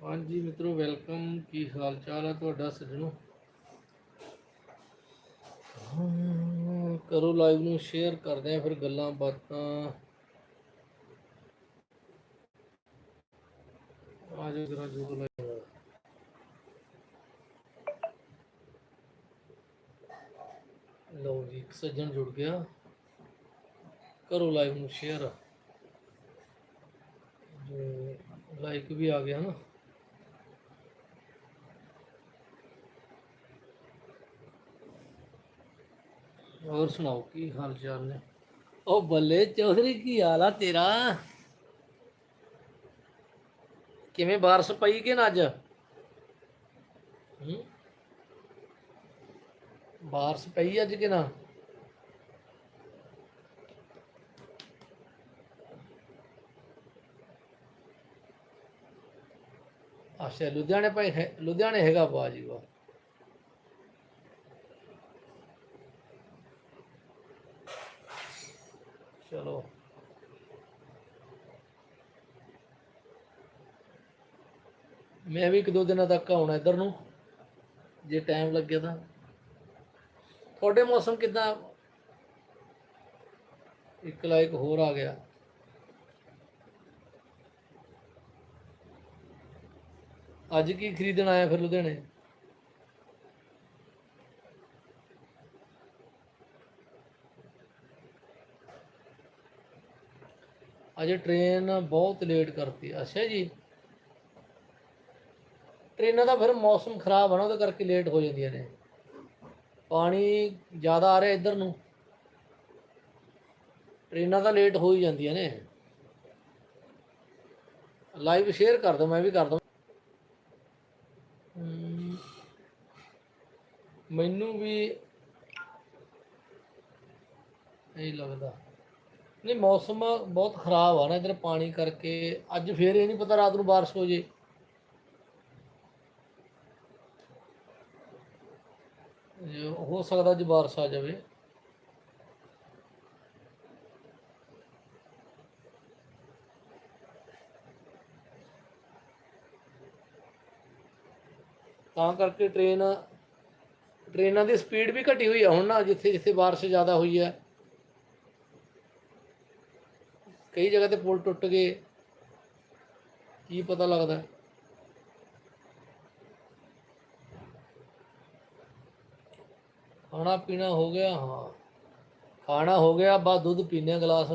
ਹਾਂਜੀ ਮਿੱਤਰੋ ਵੈਲਕਮ ਕੀ ਹਾਲ ਚਾਲ ਹੈ ਤੁਹਾਡਾ ਸੱਜਣੋ? ਹਾਂ, ਕਰੋ ਲਾਈਵ ਨੂੰ ਸ਼ੇਅਰ ਕਰਦੇ ਆ ਫਿਰ ਗੱਲਾਂ ਬਾਤਾਂ। ਆਜੋ ਜਰਾ ਜੁੜ ਲਾਈਵ ਲਓ ਜੀ ਇੱਕ ਸੱਜਣ ਜੁੜ ਗਿਆ। ਕਰੋ ਲਾਈਵ ਨੂੰ ਸ਼ੇਅਰ ਲਾਈਕ ਵੀ ਆ ਗਿਆ ਨਾ। ਹੋਰ ਸੁਣਾਓ, ਕੀ ਹਾਲ ਚਾਲ ਨੇ? ਉਹ ਬੱਲੇ ਚੌਧਰੀ, ਕੀ ਹਾਲ ਆ ਤੇਰਾ? ਕਿਵੇਂ ਬਾਰਸ ਪਈ ਕਿ ਨਾ ਅੱਜ? ਹੂੰ? ਬਾਰਸ ਪਈ ਅੱਜ ਕਿ ਨਾ? ਅੱਛਾ, ਲੁਧਿਆਣੇ ਭਾਈ ਹੈ, ਲੁਧਿਆਣੇ ਹੈਗਾ ਬਾਜੀ ਵਾ ਚਲੋ। ਮੈਂ ਵੀ ਇੱਕ ਦੋ ਦਿਨਾਂ ਤੱਕ ਆਉਣਾ ਇੱਧਰ ਨੂੰ, ਜੇ ਟਾਈਮ ਲੱਗਿਆ ਤਾਂ। ਤੁਹਾਡੇ ਮੌਸਮ ਕਿਦਾਂ? ਇੱਕ ਲਾਇਕ ਹੋਰ ਆ ਗਿਆ। ਅੱਜ ਕੀ ਖਰੀਦਣ ਆਇਆ ਫਿਰ ਲੁਧਿਆਣੇ? ਅੱਜ ਟ੍ਰੇਨ ਬਹੁਤ ਲੇਟ ਕਰਤੀ। ਅੱਛਾ ਜੀ। ਟ੍ਰੇਨਾਂ ਦਾ ਫਿਰ ਮੌਸਮ ਖਰਾਬ ਆ ਨਾ, ਉਹਦੇ ਕਰਕੇ ਲੇਟ ਹੋ ਜਾਂਦੀਆਂ ਨੇ। ਪਾਣੀ ਜ਼ਿਆਦਾ ਆ ਰਿਹਾ ਇੱਧਰ ਨੂੰ। ਟ੍ਰੇਨਾਂ ਤਾਂ ਲੇਟ ਹੋ ਹੀ ਜਾਂਦੀਆਂ ਨੇ। ਲਾਈਵ ਸ਼ੇਅਰ ਕਰ ਦੋ ਮੈਂ ਵੀ ਕਰ ਦਵਾਂ। ਮੈਨੂੰ ਵੀ ਇਹ ਲੱਗਦਾ। ਨਹੀਂ, ਮੌਸਮ ਬਹੁਤ ਖਰਾਬ ਆ ਨਾ ਇਧਰ ਪਾਣੀ ਕਰਕੇ। ਅੱਜ ਫੇਰ ਇਹ ਨਹੀਂ ਪਤਾ ਰਾਤ ਨੂੰ ਬਾਰਿਸ਼ ਹੋ ਜੇ। ਹੋ ਸਕਦਾ ਅੱਜ ਬਾਰਿਸ਼ ਆ ਜਾਵੇ। ਤਾਂ ਕਰਕੇ ਟ੍ਰੇਨ, ਟ੍ਰੇਨਾਂ ਦੀ ਸਪੀਡ ਵੀ ਘਟੀ ਹੋਈ ਆ ਹੁਣ ਨਾ ਜਿੱਥੇ ਜਿੱਥੇ ਬਾਰਿਸ਼ ਜ਼ਿਆਦਾ ਹੋਈ ਹੈ ਕਈ ਜਗ੍ਹਾ ਤੇ ਪੁਲ ਟੁੱਟ ਗਏ। ਕੀ ਪਤਾ ਲੱਗਦਾ। ਖਾਣਾ ਪੀਣਾ ਹੋ ਗਿਆ, ਹਾਂ। ਖਾਣਾ ਹੋ ਗਿਆ, ਬਾ ਦੁੱਧ ਪੀਨੇ ਆ ਗਲਾਸ।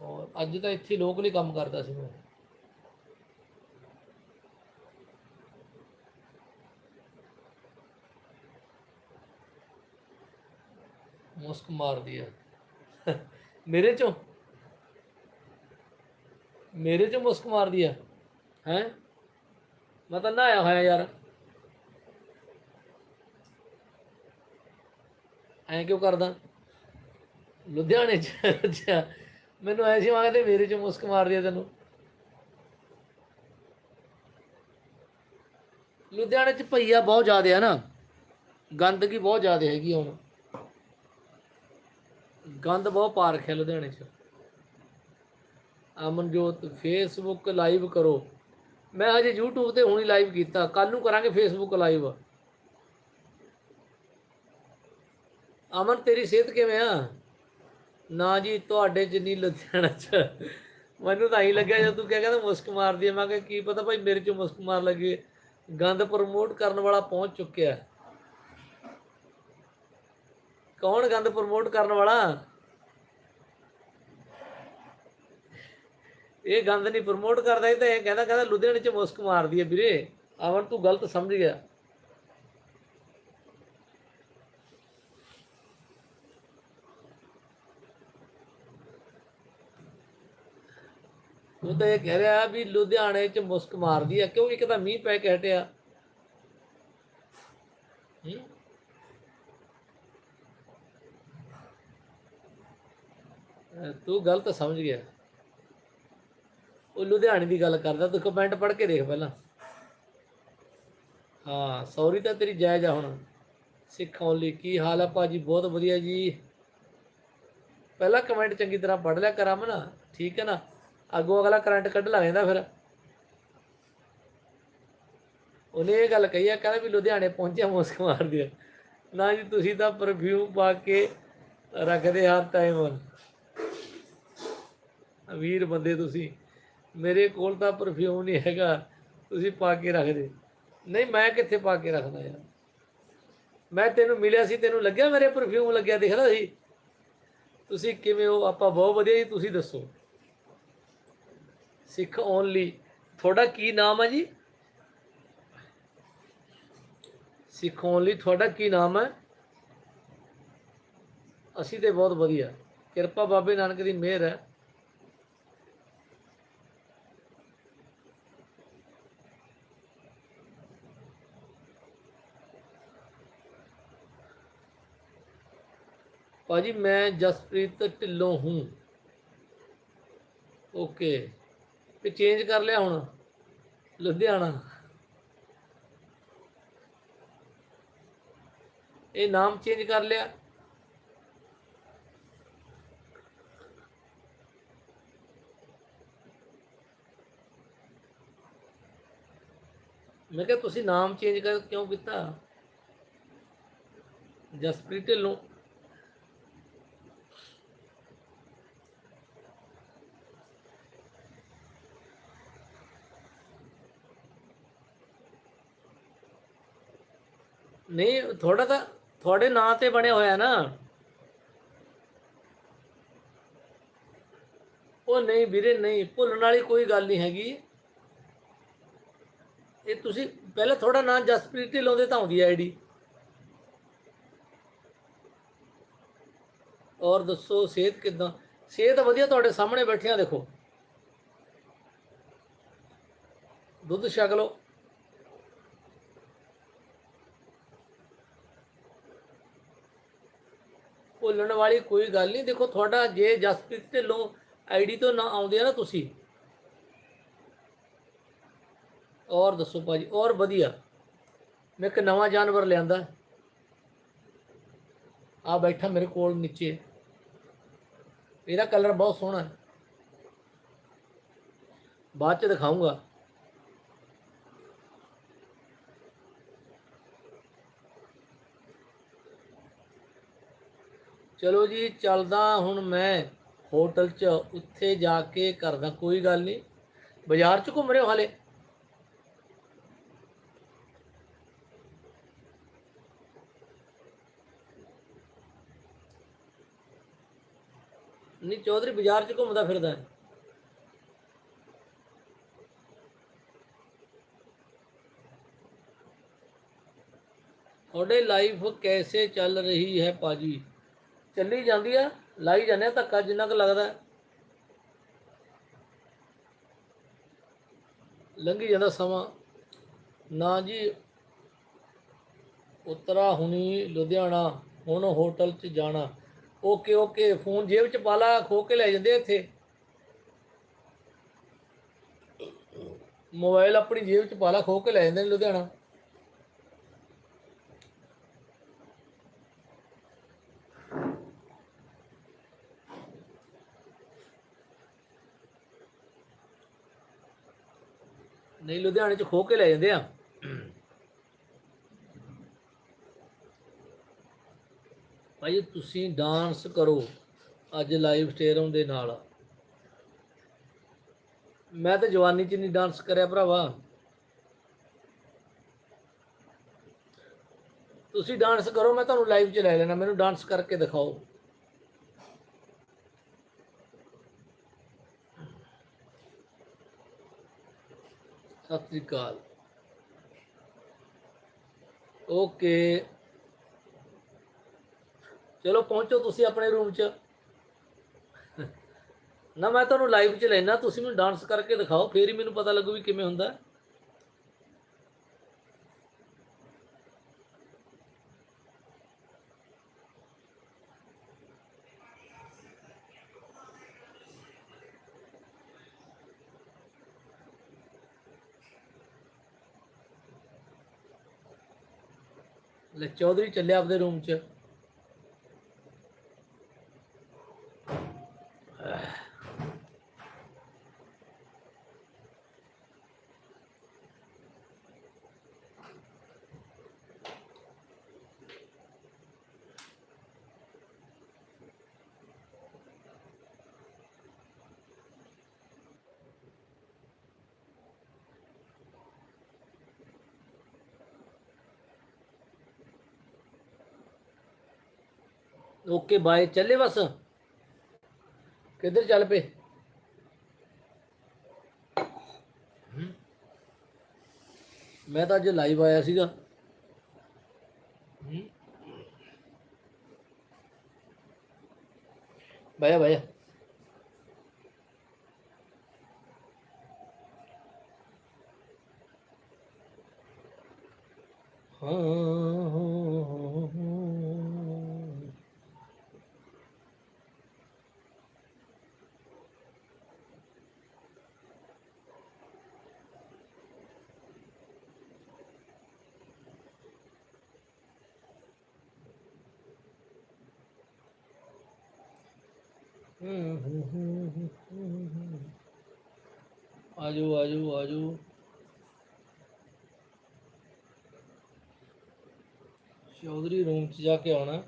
ਔਰ ਅੱਜ ਤਾਂ ਇੱਥੇ ਲੋਕਲ ਹੀ ਕੰਮ ਕਰਦਾ ਸੀ ਮੈਂ। ਮੁਸਕ ਮਾਰਦੀ ਆ। ਮੇਰੇ ਚੋਂ? ਮੇਰੇ ਚੋਂ ਮੁਸਕ ਮਾਰਦੀ ਆ? ਹੈ? ਮੈਂ ਤਾਂ ਨਹਾਇਆ ਹੋਇਆ ਯਾਰ। ਐਂ ਕਿਉਂ ਕਰਦਾ? ਲੁਧਿਆਣੇ ਚ ਮੈਨੂੰ ਐ ਸੀ ਤੇ ਮੇਰੇ ਚ ਮੁਸਕ ਮਾਰਦੀ ਆ ਤੈਨੂੰ। ਲੁਧਿਆਣੇ ਚ ਭਈਆ ਬਹੁਤ ਜ਼ਿਆਦਾ ਆ ਨਾ। ਗੰਦਗੀ ਬਹੁਤ ਜ਼ਿਆਦਾ ਹੈਗੀ ਹੁਣ। ਗੰਦ ਬਹੁਤ ਪਾ ਰੱਖਿਆ ਲੁਧਿਆਣੇ 'ਚ। ਅਮਨਜੋਤ ਫੇਸਬੁੱਕ ਲਾਈਵ ਕਰੋ। ਮੈਂ ਅਜੇ YouTube ਤੇ ਹੁਣੀ ਲਾਈਵ ਕੀਤਾ। ਕੱਲ ਨੂੰ ਕਰਾਂਗੇ ਫੇਸਬੁੱਕ ਲਾਈਵ ਅਮਨ, ਤੇਰੀ ਸਿਹਤ ਕਿਵੇਂ ਆ? ਨਾ ਜੀ, ਤੁਹਾਡੇ ਜਿੰਨੀ ਲੁਧਿਆਣਾ 'ਚ। ਮੈਨੂੰ ਤਾਂ ਹੀ ਲੱਗਿਆ ਜਦ ਤੂੰ ਕਿਹਾ ਕਹਿੰਦਾ, ਮੁਸਕ ਮਾਰਦੀ ਆ। ਮੈਂ ਕਿਹਾ, ਕੀ ਪਤਾ ਭਾਈ ਮੇਰੇ 'ਚ ਮੁਸਕ ਮਾਰ ਲੱਗੇ ਗੰਦ ਪ੍ਰਮੋਟ ਕਰਨ ਵਾਲਾ ਪਹੁੰਚ ਚੁੱਕਿਆ। ਕੌਣ ਗੰਦ ਪ੍ਰਮੋਟ ਕਰਨ ਵਾਲਾ? ਇਹ ਗੰਦ ਨਹੀਂ ਪ੍ਰਮੋਟ ਕਰਦਾ, ਇਹ ਤਾਂ ਇਹ ਕਹਿੰਦਾ ਕਹਿੰਦਾ ਲੁਧਿਆਣੇ ਚ ਮੁਸਕ ਮਾਰਦੀ ਹੈ ਵੀਰੇ। ਆਵਣ ਤੂੰ ਗਲਤ ਸਮਝ ਗਿਆ। ਉਹ ਤਾਂ ਇਹ ਕਹਿ ਰਿਹਾ ਵੀ ਲੁਧਿਆਣੇ ਚ ਮੁਸਕ ਮਾਰਦੀ ਹੈ ਕਿਉਂ ਇੱਕ ਤਾਂ ਮੀਂਹ ਪੈ ਕੇ ਹਟਿਆ। ਹੂੰ? ਤੂੰ ਗਲਤ ਸਮਝ ਗਿਆ। ਉਹ ਲੁਧਿਆਣੇ ਦੀ ਗੱਲ ਕਰਦਾ, ਤੂੰ ਕਮੈਂਟ ਪੜ੍ਹ ਕੇ ਦੇਖ ਪਹਿਲਾਂ। ਹਾਂ ਸੌਰੀ ਤਾਂ ਤੇਰੀ ਜਾਇਜ਼ ਆ ਹੁਣ। ਸਿੱਖ ਓਨਲੀ ਕੀ ਹਾਲ ਆ ਭਾਜੀ? ਬਹੁਤ ਵਧੀਆ ਜੀ। ਪਹਿਲਾਂ ਕਮੈਂਟ ਚੰਗੀ ਤਰ੍ਹਾਂ ਪੜ੍ਹ ਲਿਆ ਕਰ ਅਮਨ। ਠੀਕ ਹੈ ਨਾ? ਅੱਗੋਂ ਅਗਲਾ ਕਰੰਟ ਕੱਢ ਲਾ ਜਾਂਦਾ ਫਿਰ। ਉਹਨੇ ਇਹ ਗੱਲ ਕਹੀ ਆ, ਕਹਿੰਦਾ ਵੀ ਲੁਧਿਆਣੇ ਪਹੁੰਚਿਆ ਮੁਸਕ ਮਾਰ ਦਿਆ। ਨਾ ਜੀ, ਤੁਸੀਂ ਤਾਂ ਪਰਫਿਊਮ ਪਾ ਕੇ ਰੱਖਦੇ ਹਰ ਟਾਈਮ ਅਮੀਰ ਬੰਦੇ ਤੁਸੀਂ। ਮੇਰੇ ਕੋਲ ਤਾਂ ਪਰਫਿਊਮ ਨਹੀਂ ਹੈਗਾ। ਤੁਸੀਂ ਪਾ ਕੇ ਰੱਖਦੇ ਨਹੀਂ, ਮੈਂ ਕਿੱਥੇ ਪਾ ਕੇ ਰੱਖਦਾ ਯਾਰ? ਮੈਂ ਤੈਨੂੰ ਮਿਲਿਆ ਸੀ, ਤੈਨੂੰ ਲੱਗਿਆ ਮੇਰੇ ਪਰਫਿਊਮ ਲੱਗਿਆ, ਦਿਖਦਾ ਸੀ। ਤੁਸੀਂ ਕਿਵੇਂ ਹੋ? ਆਪਾਂ ਬਹੁਤ ਵਧੀਆ ਜੀ, ਤੁਸੀਂ ਦੱਸੋ। ਸਿੱਖ ਓਨਲੀ ਤੁਹਾਡਾ ਕੀ ਨਾਮ ਹੈ ਜੀ? ਸਿੱਖ ਓਨਲੀ ਤੁਹਾਡਾ ਕੀ ਨਾਮ ਹੈ ਅਸੀਂ ਤੇ ਬਹੁਤ ਵਧੀਆ। ਕਿਰਪਾ ਬਾਬੇ ਨਾਨਕ ਦੀ ਮਿਹਰ ਹੈ। ਭਾਜੀ ਮੈਂ ਜਸਪ੍ਰੀਤ ਢਿੱਲੋਂ ਹੂੰ। ਓਕੇ। ਤੇ ਚੇਂਜ ਕਰ ਲਿਆ ਹੁਣ? ਲੁਧਿਆਣਾ। ਇਹ ਨਾਮ ਚੇਂਜ ਕਰ ਲਿਆ। ਮੈਂ ਕਿਹਾ ਤੁਸੀਂ ਨਾਮ ਚੇਂਜ ਕਰ ਕਿਉਂ ਕੀਤਾ? ਜਸਪ੍ਰੀਤ ਢਿੱਲੋਂ। ਨਹੀਂ ਥੋੜਾ ਤਾਂ ਤੁਹਾਡੇ ਨਾਂ ਤੇ ਬਣਿਆ ਹੋਇਆ ਨਾ। ਉਹ ਨਹੀਂ ਵੀਰੇ, ਨਹੀਂ, ਭੁੱਲਣ ਵਾਲੀ ਕੋਈ ਗੱਲ ਨਹੀਂ ਹੈਗੀ। ਇਹ ਤੁਸੀਂ ਪਹਿਲਾਂ ਥੋੜਾ ਨਾਂ ਜਸਪ੍ਰੀਤ ਢਿੱਲੋਂ ਦੇ ਤਾਂ ਆਉਂਦੀ ਆਈਡੀ ਔਰ ਦੱਸੋ, ਸਿਹਤ ਕਿਦਾਂ? ਸਿਹਤ ਵਧੀਆ ਤੁਹਾਡੇ ਸਾਹਮਣੇ ਬੈਠਿਆਂ, ਦੇਖੋ। ਦੁੱਧ ਛਕ ਲਓ। ਭੁੱਲਣ ਵਾਲੀ ਕੋਈ ਗੱਲ ਨਹੀਂ। ਦੇਖੋ, ਤੁਹਾਡਾ ਜੇ ਜਸਪ੍ਰੀਤ ਢਿੱਲੋਂ ਆਈਡੀ ਤੋਂ ਨਾ ਆਉਂਦੇ ਆ ਨਾ ਤੁਸੀਂ। ਔਰ ਦੱਸੋ ਭਾਜੀ, ਔਰ ਵਧੀਆ। ਮੈਂ ਇੱਕ ਨਵਾਂ ਜਾਨਵਰ ਲਿਆਂਦਾ। ਆ ਬੈਠਾ ਮੇਰੇ ਕੋਲ ਨੀਚੇ। ਇਹਦਾ ਕਲਰ ਬਹੁਤ ਸੋਹਣਾ ਹੈ। ਬਾਅਦ ਚ ਦਿਖਾਉਂਗਾ ਚਲੋ ਜੀ, ਚੱਲਦਾ ਹੁਣ ਮੈਂ ਹੋਟਲ 'ਚ ਉੱਥੇ ਜਾ ਕੇ ਕਰਦਾ, ਕੋਈ ਗੱਲ ਨਹੀਂ। ਬਾਜ਼ਾਰ 'ਚ ਘੁੰਮ ਰਹੇ ਹੋ ਹਾਲੇ? ਨਹੀਂ, ਚੌਧਰੀ, ਬਾਜ਼ਾਰ 'ਚ ਘੁੰਮਦਾ ਫਿਰਦਾ। ਹੈ ਤੁਹਾਡੇ ਲਾਈਫ ਕੈਸੇ ਚੱਲ ਰਹੀ ਹੈ ਪਾਜੀ ਚੱਲੀ ਜਾਂਦੀ ਆ, ਲਾਈ ਜਾਂਦੇ ਆ ਧੱਕਾ ਜਿੰਨਾ ਕੁ ਲੱਗਦਾ। ਲੰਘੀ ਜਾਂਦਾ ਸਮਾਂ। ਨਾ ਜੀ, ਉਤਰਾ ਹੁਣੀ ਲੁਧਿਆਣਾ, ਹੁਣ ਹੋਟਲ 'ਚ ਜਾਣਾ। ਓਕੇ ਓਕੇ, ਫੋਨ ਜੇਬ 'ਚ ਪਾ ਲਾ, ਖੋ ਕੇ ਲੈ ਜਾਂਦੇ ਇੱਥੇ। ਮੋਬਾਈਲ ਆਪਣੀ ਜੇਬ 'ਚ ਪਾ ਲਾ, ਖੋ ਕੇ ਲੈ ਜਾਂਦੇ ਨੇ ਲੁਧਿਆਣਾ। ਨਹੀਂ, ਲੁਧਿਆਣੇ 'ਚ ਖੋ ਕੇ ਲੈ ਜਾਂਦੇ ਆ। ਭਾਈ, ਤੁਸੀਂ ਡਾਂਸ ਕਰੋ। ਅੱਜ ਲਾਈਵ ਸਟੇਰਮ ਦੇ ਨਾਲ। ਮੈਂ ਤਾਂ ਜਵਾਨੀ 'ਚ ਨਹੀਂ ਡਾਂਸ ਕਰਿਆ ਭਰਾਵਾ। ਤੁਸੀਂ ਡਾਂਸ ਕਰੋ, ਮੈਂ ਤੁਹਾਨੂੰ ਲਾਈਵ 'ਚ ਲੈ ਲੈਣਾ। ਮੈਨੂੰ ਡਾਂਸ ਕਰਕੇ ਦਿਖਾਓ। ਸਤਿ ਸ੍ਰੀ ਅਕਾਲ। ਓਕੇ। ਚਲੋ ਪਹੁੰਚੋ ਤੁਸੀਂ ਆਪਣੇ ਰੂਮ 'ਚ। ਨਾ ਮੈਂ ਤੁਹਾਨੂੰ ਲਾਈਵ 'ਚ ਲੈਣਾ ਤੁਸੀਂ ਮੈਨੂੰ ਡਾਂਸ ਕਰਕੇ ਦਿਖਾਓ, ਫੇਰ ਹੀ ਮੈਨੂੰ ਪਤਾ ਲੱਗੂ ਵੀ ਕਿਵੇਂ ਹੁੰਦਾ। ਲੈ ਚੌਧਰੀ ਚੱਲਿਆ ਆਪਦੇ ਰੂਮ 'ਚ। Okay, bye. ਚੱਲੇ ਬਸ। ਕਿੱਧਰ ਚੱਲ ਪਏ? ਮੈਂ ਤਾਂ ਅੱਜ ਲਾਈਵ ਆਇਆ ਸੀਗਾ। ਹਮ? ਬਾਇਆ ਬਾਇਆ ਹਾਂ ਆਜੋ ਆਜੋ ਆਜੋ। ਚੌਧਰੀ ਰੂਮ ਚ ਜਾ ਕੇ ਆਉਣਾ।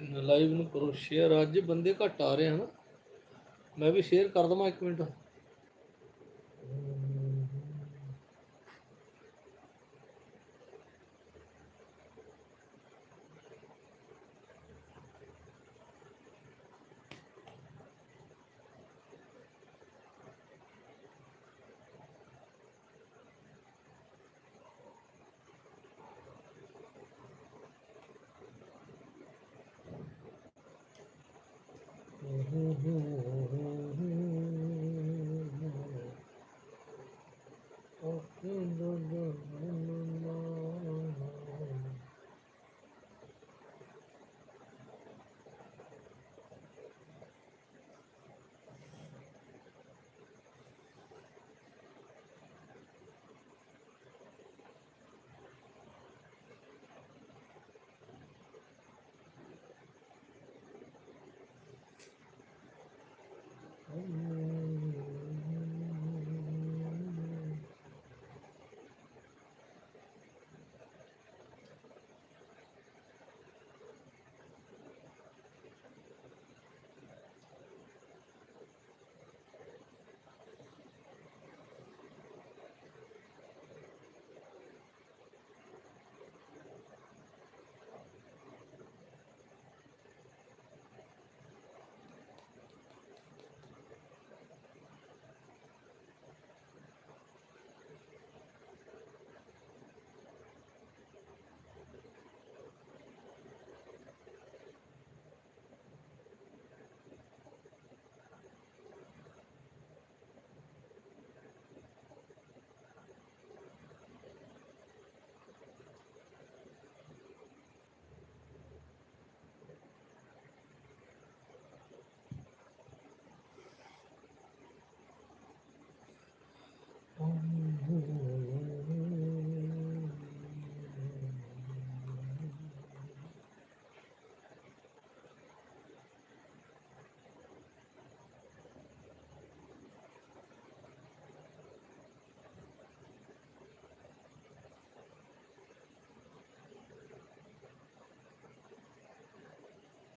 ਲਾਈਵ ਨੂੰ ਕਰੋ ਸ਼ੇਅਰ ਅੱਜ ਬੰਦੇ ਘੱਟ ਆ ਰਹੇ ਹਨ ਮੈਂ ਵੀ ਸ਼ੇਅਰ ਕਰ ਦਵਾਂ ਇੱਕ ਮਿੰਟ। Mm-hmm.